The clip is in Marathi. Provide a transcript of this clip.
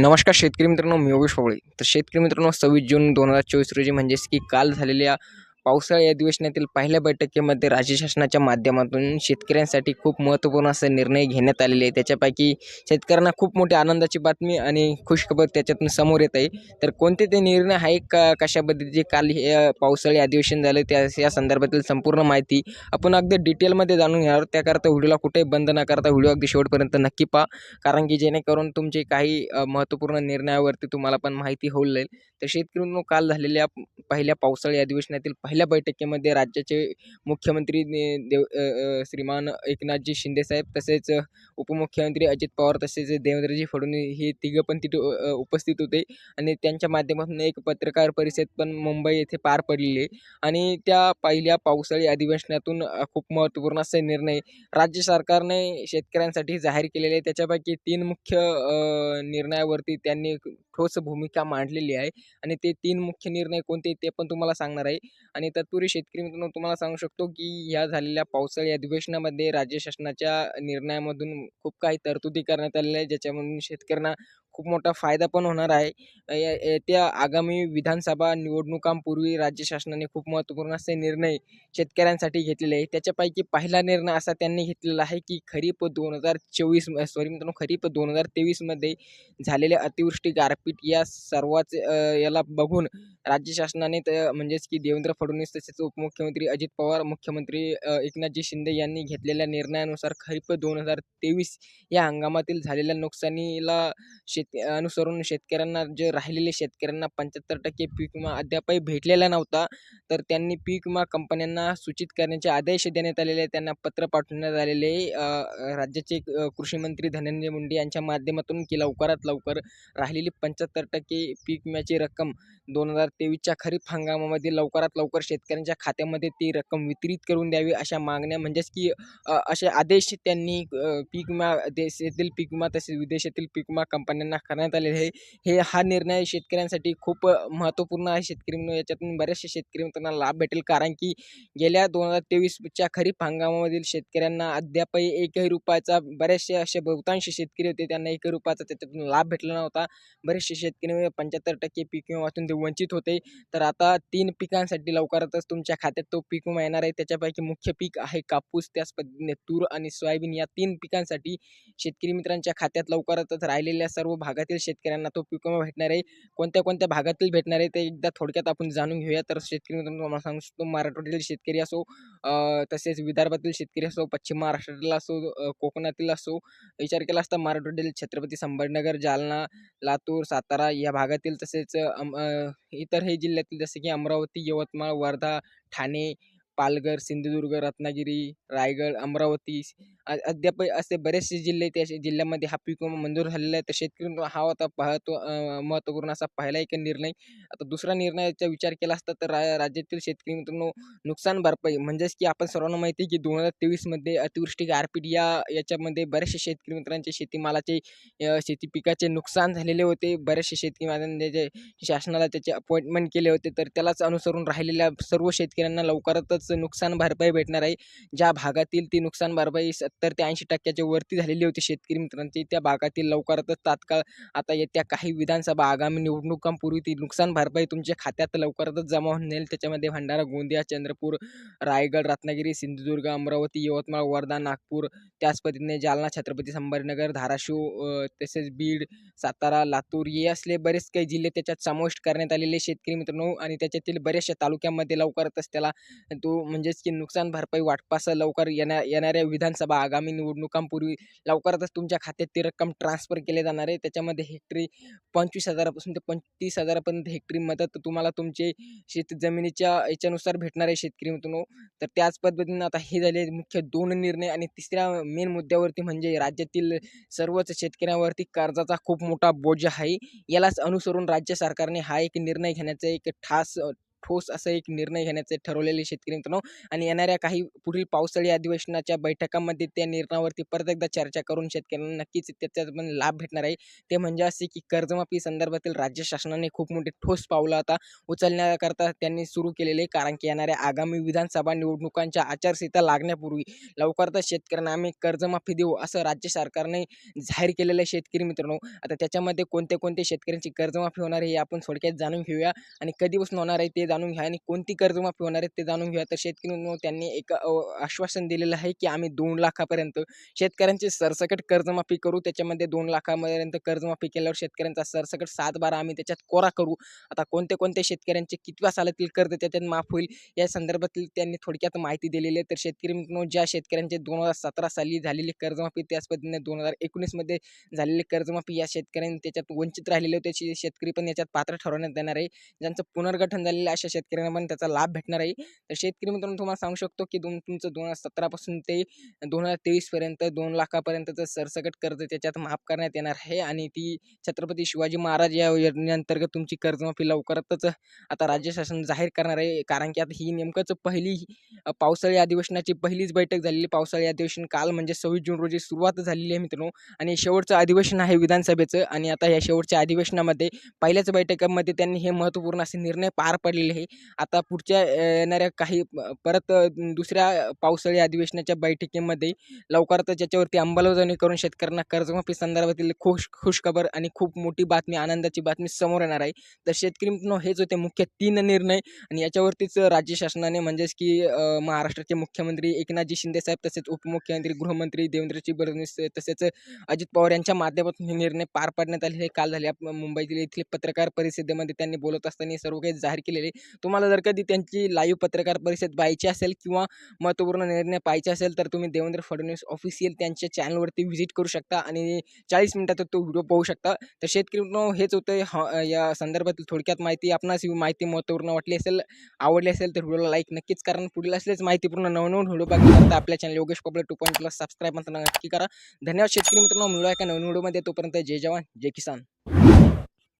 नमस्कार शेतकरी मित्रांनो मी योगेश पवळे तर शेतकरी मित्रांनो सव्वीस जून दोन हजार चोवीस रोजी म्हणजेच की काल झालेल्या पावसाळी अधिवेशनातील पहिल्या बैठकीमध्ये राज्य शासनाच्या माध्यमातून शेतकऱ्यांसाठी खूप महत्त्वपूर्ण असे निर्णय घेण्यात आलेले आहे. त्याच्यापैकी शेतकऱ्यांना खूप मोठी आनंदाची बातमी आणि खुशखबर त्याच्यातून समोर येत आहे. तर कोणते ते निर्णय आहे? का कशा पद्धतीचे काल हे पावसाळी अधिवेशन झालं? त्या या संदर्भातील संपूर्ण माहिती आपण अगदी डिटेलमध्ये जाणून घेणार त्याकरता व्हिडिओला कुठेही बंद न करता व्हिडिओ अगदी शेवटपर्यंत नक्की पहा. कारण की जेणेकरून तुमचे काही महत्त्वपूर्ण निर्णयावरती तुम्हाला पण माहिती होईल जाईल. तर शेतकऱ्यांनो काल झालेल्या पहिल्या पावसाळी अधिवेशनातील पहिल्या बैठकीमध्ये राज्याचे मुख्यमंत्री देव श्रीमान एकनाथजी शिंदेसाहेब तसेच उपमुख्यमंत्री अजित पवार तसेच देवेंद्रजी फडणवीस हे तिघं पण तिथे उपस्थित होते. आणि त्यांच्या माध्यमातून एक पत्रकार परिषद पण मुंबई येथे पार पडलेली आहे. आणि त्या पहिल्या पावसाळी अधिवेशनातून खूप महत्त्वपूर्ण असे निर्णय राज्य सरकारने शेतकऱ्यांसाठी जाहीर केलेले आहे त्याच्यापैकी तीन मुख्य निर्णयावरती त्यांनी ठोस भूमिका मांडलेली आहे आणि ते तीन मुख्य निर्णय कोणते ते पण तुम्हाला सांगणार आहे. आणि तत्पूर्वी शेतकरी मित्रांनो तुम्हाला सांगू शकतो की ह्या झालेल्या पावसाळी अधिवेशनामध्ये राज्य शासनाच्या निर्णयामधून खूप काही तरतुदी करण्यात आलेल्या आहे ज्याच्यामधून शेतकऱ्यांना खूप मोठा फायदा पण होणार आहे. अ, येत्या आगामी विधानसभा निवडणुकांपूर्वी राज्य शासनाने खूप महत्त्वपूर्ण असे निर्णय शेतकऱ्यांसाठी घेतलेले आहे त्याच्यापैकी पहिला निर्णय असा त्यांनी घेतलेला आहे की खरीप दोन हजार चोवीस सॉरी मित्रांनो खरीप दोन हजार तेवीसमध्ये झालेल्या अतिवृष्टी गारपीट या सर्वाच याला बघून राज्य शासनाने त- म्हणजेच की देवेंद्र फडणवीस तसेच उपमुख्यमंत्री अजित पवार मुख्यमंत्री एकनाथजी शिंदे यांनी घेतलेल्या निर्णयानुसार खरीप दोन हजार तेवीस या हंगामातील झालेल्या नुकसानीला शेत अनुसरून शेतकऱ्यांना जे राहिलेले शेतकऱ्यांना पंच्याहत्तर टक्के पीक विमा अद्यापही भेटलेला नव्हता तर त्यांनी पीक विमा कंपन्यांना सूचित करण्याचे आदेश देण्यात आलेले आहे. त्यांना पत्र पाठवण्यात आलेले राज्याचे कृषीमंत्री धनंजय मुंडे यांच्या माध्यमातून की लवकरात लवकर राहिलेली पंच्याहत्तर टक्के पीक विम्याची रक्कम दोन हजार तेवीसच्या खरीप हंगामामध्ये लवकरात लवकर शेतकऱ्यांच्या खात्यामध्ये ती रक्कम वितरित करून द्यावी अशा मागण्या म्हणजेच की असे आदेश त्यांनी पीक विमा देशातील पीक विमा तसेच विदेशातील पीक विमा कंपन्यांना करण्यात आलेले आहे. हे हा निर्णय शेतकऱ्यांसाठी खूप महत्त्वपूर्ण आहे. शेतकरी म्हणून याच्यातून बऱ्याचशा शेतकरी मित्रांना लाभ भेटेल. कारण की गेल्या दोन हजार तेवीसच्या खरीप हंगामामधील शेतकऱ्यांना अद्यापही एकही रुपयाचा बरेचसे असे बहुतांश शेतकरी होते त्यांना एकही रुपयाचा त्याच्यातून लाभ भेटला नव्हता. बरेचसे शेतकरी म्हणजे पंच्याहत्तर टक्के पीक विमा ते वंचित होते. तर आता तीन पिकांसाठी लवकरातच तुमच्या खात्यात तो पीक विमा येणार आहे. त्याच्यापैकी मुख्य पीक आहे कापूस त्याच पद्धतीने तूर आणि सोयाबीन. या तीन पिकांसाठी शेतकरी मित्रांच्या खात्यात लवकरातच राहिलेल्या सर्व भागातील शेतकऱ्यांना तो पीक विमा भेटणार आहे. कोणत्या कोणत्या भागातील भेटणार आहे ते एकदा थोडक्यात आपण जाणून घेऊया. तर शेतकरी मित्रांनो सांगू शकतो मराठवाड्यातील शेतकरी असो तसेच विदर्भातील शेतकरी असो पश्चिम महाराष्ट्रातील असो कोकणातील असो विचार केला असता मराठवाड्यातील छत्रपती संभाजीनगर जालना लातूर सातारा या भागातील तसेच अम- अ, इतरही जिल्ह्यातील जसे की अमरावती यवतमाळ वर्धा ठाणे पालघर सिंधुदुर्ग रत्नागिरी रायगड अमरावती अद्याप असे बरेचसे जिल्हे त्या जिल्ह्यामध्ये हा पीक विमा मंजूर झालेला आहे. तर शेतकरी हा आता पाहतो महत्त्वपूर्ण असा पहिला एक निर्णय. आता दुसरा निर्णयाचा विचार केला असता तर रा- राज्यातील शेतकरी मित्रांनो नुकसान भरपाई म्हणजेच की आपण सर्वांना माहिती आहे की दोन हजार तेवीसमध्ये अतिवृष्टी गारपीट या याच्यामध्ये बरेचसे शेतकरी मित्रांचे शेतीमालाचे शेती पिकाचे नुकसान झालेले होते. बरेचसे शेतकरी मित्रांचे शासनाला त्याचे अपॉइंटमेंट केले होते. तर त्यालाच अनुसरून राहिलेल्या सर्व शेतकऱ्यांना लवकरातच नुकसान भरपाई भेटणार आहे. ज्या भागातील ती नुकसान भरपाई सत्तर ते ऐंशी टक्क्याच्या वरती झालेली होती शेतकरी मित्रांची त्या भागातील लवकरातच तात्काळ आता येत्या काही विधानसभा आगामी निवडणुकांपूर्वी ती नुकसान भरपाई तुमच्या खात्यात लवकरातच जमा होऊन जाईल. त्याच्यामध्ये भंडारा गोंदिया चंद्रपूर रायगड रत्नागिरी सिंधुदुर्ग अमरावती यवतमाळ वर्धा नागपूर त्याच पद्धतीने जालना छत्रपती संभाजीनगर धाराशिव तसेच बीड सातारा लातूर हे असले बरेच काही जिल्हे त्याच्यात समाविष्ट करण्यात आलेले शेतकरी मित्रांनो. आणि त्याच्यातील बऱ्याचशा तालुक्यामध्ये लवकरातच त्याला तो म्हणजेच की नुकसान भरपाई वाटपास लवकर येण्या येणाऱ्या विधानसभा आगामी निवडणुकांपूर्वी लवकरातच तुमच्या खात्यात ती रक्कम ट्रान्सफर केली जाणार आहे. त्याच्यामध्ये हेक्टरी पंचवीस हजारापासून ते पंचवीस हजारापर्यंत हेक्टरी मदत तुम्हाला तुमचे शेत जमिनीच्या याच्यानुसार भेटणार आहे शेतकरी मित्रांनो तर त्याच पद्धतीनं आता हे झाले मुख्य दोन निर्णय आणि तिसऱ्या मेन मुद्द्यावरती म्हणजे राज्यातील सर्वच शेतकऱ्यांवरती कर्जाचा खूप मोठा बोजा आहे. यालाच अनुसरून राज्य सरकारने हा एक निर्णय घेण्याचा एक ठास ठोस असं एक निर्णय घेण्याचे ठरवलेले शेतकरी मित्रांनो. आणि येणाऱ्या काही पुढील पावसाळी अधिवेशनाच्या बैठकांमध्ये त्या निर्णयावरती परत एकदा चर्चा करून शेतकऱ्यांना नक्कीच त्याचा पण लाभ भेटणार आहे. ते म्हणजे असे की कर्जमाफी संदर्भातील राज्य शासनाने खूप मोठे ठोस पावलं आता उचलण्याकरता त्यांनी सुरू केलेले कारण की येणाऱ्या आगामी विधानसभा निवडणुकांच्या आचारसंहिता लागण्यापूर्वी लवकरच शेतकऱ्यांना आम्ही कर्जमाफी देऊ असं राज्य सरकारने जाहीर केलेलं आहे शेतकरी मित्रांनो. आता त्याच्यामध्ये कोणते कोणते शेतकऱ्यांची कर्जमाफी होणार आहे हे आपण थोडक्यात जाणून घेऊया. आणि कधीपासून होणार आहे ते जाणून घ्या आणि कोणती कर्जमाफी होणार आहे ते जाणून घ्या. तर शेतकरी त्यांनी एक आश्वासन दिलेलं आहे की आम्ही दोन लाखापर्यंत शेतकऱ्यांची सरसकट कर्जमाफी करू. त्याच्यामध्ये दोन लाखापर्यंत कर्जमाफी केल्यावर शेतकऱ्यांचा सरसकट सात बारा आम्ही त्याच्यात कोरा करू. आता कोणते कोणते शेतकऱ्यांचे कितव्या सालातील कर्ज त्याच्यात माफ होईल या संदर्भातील त्यांनी थोडक्यात माहिती दिलेली आहे. तर शेतकरी मित्रांनो ज्या शेतकऱ्यांचे दोन हजार सतरा साली झालेली कर्जमाफी त्याच पद्धतीने दोन हजार एकोणीसमध्ये झालेली कर्जमाफी या शेतकऱ्यांनी त्याच्यात वंचित राहिलेले होते. शेतकरी पण याच्यात पात्र ठरवण्यात येणार आहे. ज्यांचं पुनर्गठन झालेलं आहे, अशा शेतकऱ्यांना पण त्याचा लाभ भेटणार आहे. तर शेतकरी मित्रांनो तुम्हाला सांगू शकतो की दोन तुमचं दोन हजार सतरापासून ते दोन हजार तेवीसपर्यंत दोन लाखापर्यंतचं सरसकट कर्ज त्याच्यात माफ करण्यात येणार आहे. आणि ती छत्रपती शिवाजी महाराज या योजनेअंतर्गत तुमची कर्जमाफी लवकरातच आता राज्य शासन जाहीर करणार आहे. कारण की आता ही नेमकंच पहिली पावसाळी अधिवेशनाची पहिलीच बैठक झालेली. पावसाळी अधिवेशन काल म्हणजे सव्वीस जून रोजी सुरुवात झालेली आहे मित्रांनो. आणि शेवटचं अधिवेशन आहे विधानसभेचं. आणि आता या शेवटच्या अधिवेशनामध्ये पहिल्याच बैठकामध्ये त्यांनी हे महत्त्वपूर्ण असे निर्णय पार पडलेले आहे आता पुढच्या येणाऱ्या काही परत दुसऱ्या पावसाळी अधिवेशनाच्या बैठकीमध्ये लवकरच ज्याच्यावरती अंमलबजावणी करून शेतकऱ्यांना कर्जमाफी संदर्भातील खुश खुशखबर आणि खूप मोठी बातमी आनंदाची बातमी समोर येणार आहे. तर शेतकरी मित्रांनो हेच होते मुख्य तीन निर्णय आणि याच्यावरतीच राज्य शासनाने म्हणजेच की महाराष्ट्राचे मुख्यमंत्री एकनाथजी शिंदेसाहेब तसेच उपमुख्यमंत्री गृहमंत्री देवेंद्रजी फडणवीस तसेच अजित पवार यांच्या माध्यमातून हे निर्णय पार पाडण्यात आले. हे काल झाले मुंबईतील येथील पत्रकार परिषदेमध्ये त्यांनी बोलत असताना हे सर्व काही जाहीर केलेले. तुम्हाला जर कधी त्यांची लाईव्ह पत्रकार परिषद पाहायची असेल किंवा महत्त्वपूर्ण निर्णय पाहायचे असेल तर तुम्ही देवेंद्र फडणवीस ऑफिशियल त्यांच्या चॅनलवरती व्हिजिट करू शकता आणि चाळीस मिनिटात तो व्हिडिओ पाहू शकता. तर शेतकरी हेच होतं. ह या संदर्भातील थोडक्यात माहिती. आपणास ही माहिती महत्त्वपूर्ण वाटली असेल आवडली असेल तर व्हिडिओला लाईक नक्कीच कारण पुढील असलेच माहितीपूर्ण नवनवीन व्हिडिओ बघण्याकरता आपल्या channel Yogesh Kopade two point plus subscribe मात्र नक्की करा. धन्यवाद शेतकरी मित्रांनो. मिळूया का नवीन व्हिडिओमध्ये. तोपर्यंत जय जवान जय किसान.